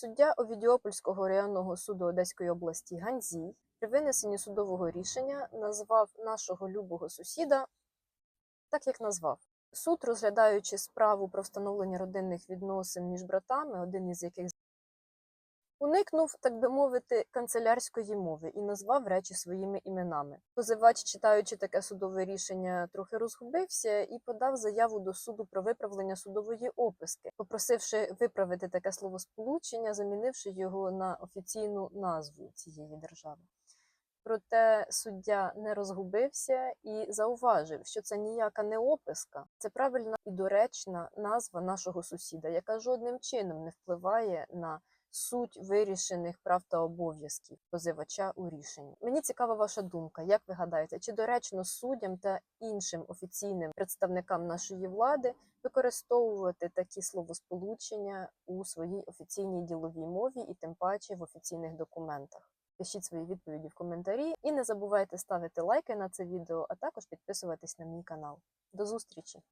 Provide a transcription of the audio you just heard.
Суддя Овідіопольського районного суду Одеської області Ганзій при винесенні судового рішення назвав нашого любого сусіда так, як назвав. Суд, розглядаючи справу про встановлення родинних відносин між братами, один із яких уникнув, так би мовити, канцелярської мови і назвав речі своїми іменами. Позивач, читаючи таке судове рішення, трохи розгубився і подав заяву до суду про виправлення судової описки, попросивши виправити таке словосполучення, замінивши його на офіційну назву цієї держави. Проте суддя не розгубився і зауважив, що це ніяка не описка, це правильна і доречна назва нашого сусіда, яка жодним чином не впливає на суть вирішених прав та обов'язків позивача у рішенні. Мені цікава ваша думка. Як ви гадаєте, чи доречно суддям та іншим офіційним представникам нашої влади використовувати такі словосполучення у своїй офіційній діловій мові і тим паче в офіційних документах? Пишіть свої відповіді в коментарі і не забувайте ставити лайки на це відео, а також підписуватись на мій канал. До зустрічі!